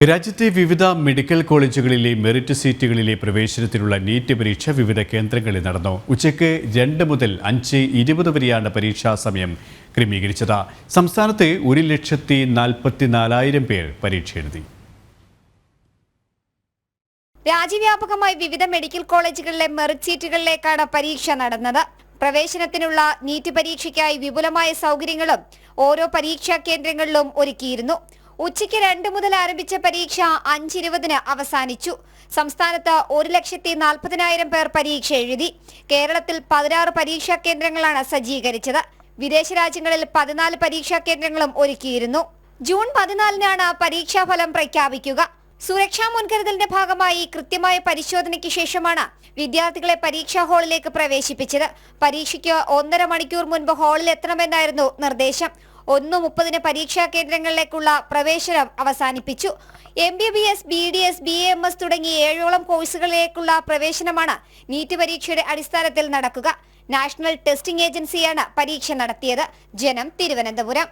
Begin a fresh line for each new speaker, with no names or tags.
രാജ്യത്തെ വിവിധ മെഡിക്കൽ കോളേജുകളിലെ മെറിറ്റ് സീറ്റുകളിലെ പ്രവേശനത്തിനുള്ള നീറ്റ് പരീക്ഷ വിവിധ കേന്ദ്രങ്ങളിൽ നടന്നു. ഉച്ചയ്ക്ക് രണ്ട് മുതൽ അഞ്ച് ഇരുപത് വരെയാണ് പരീക്ഷാ സമയം ക്രമീകരിച്ചത്. സംസ്ഥാനത്ത് ഒരു ലക്ഷത്തി നാൽപ്പത്തിനാലായിരം പേർ പരീക്ഷ എഴുതി.
രാജ്യവ്യാപകമായി വിവിധ മെഡിക്കൽ കോളേജുകളിലെ മെറിറ്റ് സീറ്റുകളിലേക്കാണ് പരീക്ഷ നടന്നത്. പ്രവേശനത്തിനുള്ള നീറ്റ് പരീക്ഷയ്ക്കായി വിപുലമായ സൗകര്യങ്ങളും ഓരോ പരീക്ഷാ കേന്ദ്രങ്ങളിലും ഒരുക്കിയിരുന്നു. ഉച്ചയ്ക്ക് രണ്ട് മുതൽ ആരംഭിച്ച പരീക്ഷ അഞ്ചിരുപതിന് അവസാനിച്ചു. സംസ്ഥാനത്ത് ഒരു ലക്ഷത്തി നാൽപ്പതിനായിരം പേർ പരീക്ഷ എഴുതി. കേരളത്തിൽ പതിനാറ് പരീക്ഷാ കേന്ദ്രങ്ങളാണ് സജ്ജീകരിച്ചത്. വിദേശ രാജ്യങ്ങളിൽ പതിനാല് പരീക്ഷാ കേന്ദ്രങ്ങളും ഒരുക്കിയിരുന്നു. ജൂൺ പതിനാലിനാണ് പരീക്ഷാഫലം പ്രഖ്യാപിക്കുക. സുരക്ഷാ മുൻകരുതലിന്റെ ഭാഗമായി കൃത്യമായ പരിശോധനയ്ക്ക് ശേഷമാണ് വിദ്യാർത്ഥികളെ പരീക്ഷാ ഹാളിലേക്ക് പ്രവേശിപ്പിച്ചത്. പരീക്ഷയ്ക്ക് ഒന്നര മണിക്കൂർ മുൻപ് ഹാളിൽ എത്തണമെന്നായിരുന്നു നിർദ്ദേശം. ഒന്ന് മുപ്പതിന് പരീക്ഷാ കേന്ദ്രങ്ങളിലേക്കുള്ള പ്രവേശനം അവസാനിപ്പിച്ചു. M B B S B D S B M S തുടങ്ങി ഏഴോളം കോഴ്സുകളിലേക്കുള്ള പ്രവേശനമാണ് നീറ്റ് പരീക്ഷയുടെ അടിസ്ഥാനത്തിൽ നടക്കുക. നാഷണൽ ടെസ്റ്റിംഗ് ഏജൻസിയാണ് പരീക്ഷ നടത്തിയത്. ജനം തിരുവനന്തപുരം.